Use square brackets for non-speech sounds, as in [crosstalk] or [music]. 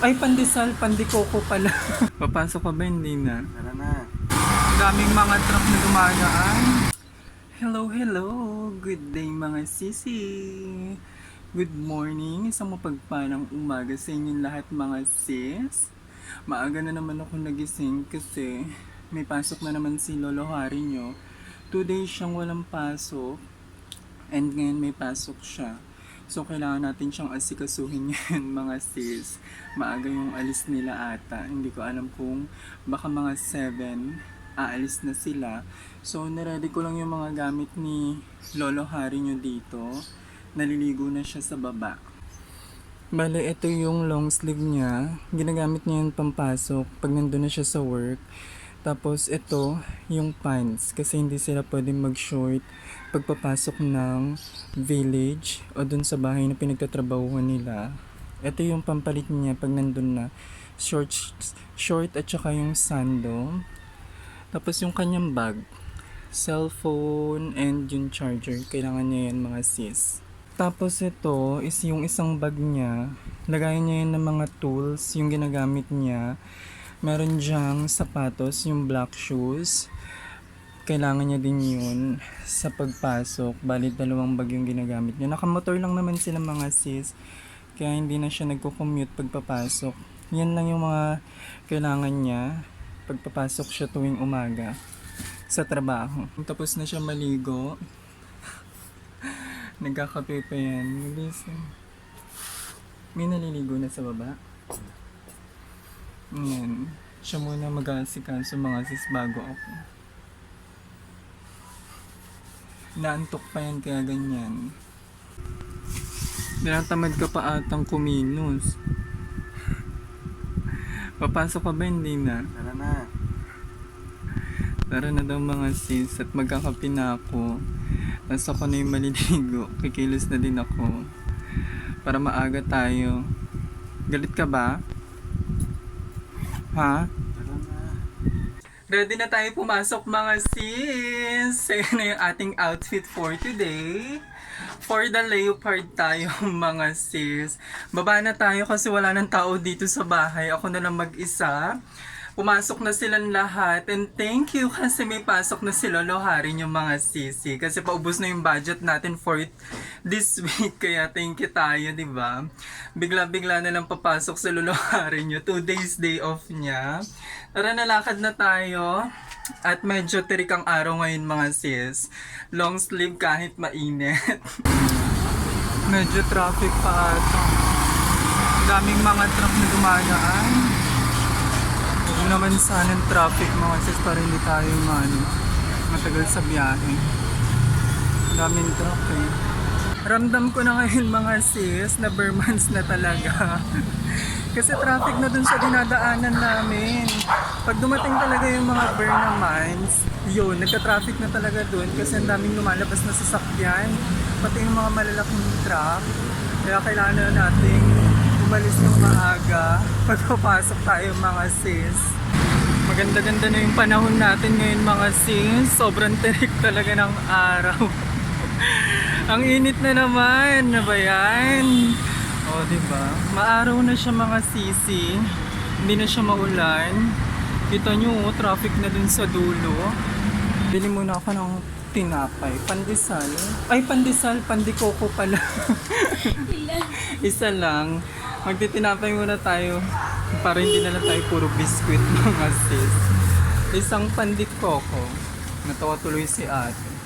Ay, pandesal, pandikoko pala. [laughs] Papasok ka ba? Hindi na. Tara na. Ang daming mga truck na dumadaan. Hello, hello. Good day mga sisi. Good morning. Isang mapagpalang umaga sa inyong lahat mga sis. Maaga na naman ako nagising kasi may pasok na naman si Lolo Hari nyo. Two days siyang walang pasok. And ngayon may pasok siya. So, kailangan natin siyang asikasuhin [laughs] ngayon, mga sis. Maaga yung alis nila ata. Hindi ko alam kung baka mga 7 aalis na sila. So, niready ko lang yung mga gamit ni Lolo Hari nyo dito. Naliligo na siya sa baba. Bale, ito yung long sleeve niya. Ginagamit niya yun pampasok pag nandun na siya sa work. Tapos ito, yung pants. Kasi hindi sila pwedeng mag-short pagpapasok ng village o dun sa bahay na pinagtatrabahuhan nila. Ito yung pampalit niya pag nandun na. Short, short at saka yung sando. Tapos yung kanyang bag. Cellphone and yung charger. Kailangan niya yan mga sis. Tapos ito is yung isang bag niya. Lagayan niya yan ng mga tools, yung ginagamit niya. Meron diyang sapatos, yung black shoes. Kailangan niya din yun sa pagpasok. Bali, dalawang bag yung ginagamit niya. Nakamotor lang naman sila mga sis. Kaya hindi na siya nagko-commute pagpapasok. Yan lang yung mga kailangan niya pagpapasok siya tuwing umaga sa trabaho. Tapos na siya maligo. [laughs] Nagkakape pa yan. May naliligo na sa baba. Yan. Siya muna mag-aasikaso mga sis bago ako. Naantok pa yan kaya ganyan. Tinatamad ka pa atang kuminos. [laughs] Papasok ka ba? Hindi na. Tara na. Tara na daw mga sis at magkakape na ako. Tapos ako na yung maliligo. Kikilos na din ako. Para maaga tayo. Galit ka ba? Ha? Ready na tayo pumasok mga sis! [laughs] Ayan na yung ating outfit for today. For the leopard tayo [laughs] mga sis. Baba na tayo kasi wala nang tao dito sa bahay. Ako na lang mag-isa. Pumasok na silang lahat. And thank you kasi may pasok na si Lolo Hari yung mga sisi. Kasi paubos na yung budget natin for this [laughs] week. Kaya thank you tayo di ba? Bigla-bigla na lang papasok si Lolo [laughs] Hari nyo two days day off niya. Tara nalakad na tayo. At medyo tirik ang araw ngayon mga sis. Long sleeve kahit mainit. [laughs] Medyo traffic pa ata. Daming mga truck na dumadaan Huwag naman sana ng traffic mga sis para hindi tayo ano, matagal sa biyahe. Daming truck eh. Ramdam ko na ngayon mga sis na Burmans na talaga. [laughs] Kasi traffic na dun sa dinadaanan namin. Pag dumating talaga yung mga Burnamans, yun, nagka-traffic na talaga dun kasi ang daming lumalabas na sasakyan. Pati yung mga malalaking truck. Kaya kailangan na nating umalis ng maaga [laughs] pagpapasok tayo mga sis. Maganda-ganda na yung panahon natin ngayon mga sis. Sobrang tirik talaga ng araw. [laughs] Ang init na naman. Ano ba yan? O, di ba? Maaraw na siya mga sisi. Hindi na siya maulan. Kita nyo, oh, traffic na dun sa dulo. Bili muna ako ng tinapay. Pandesal. Ay, pandesal. Pandikoko pala. [laughs] Isa lang. Magtitinapay muna tayo para hindi na lang tayo puro biskuit mga sis. Isang pandikoko. Natawa tuloy si ate.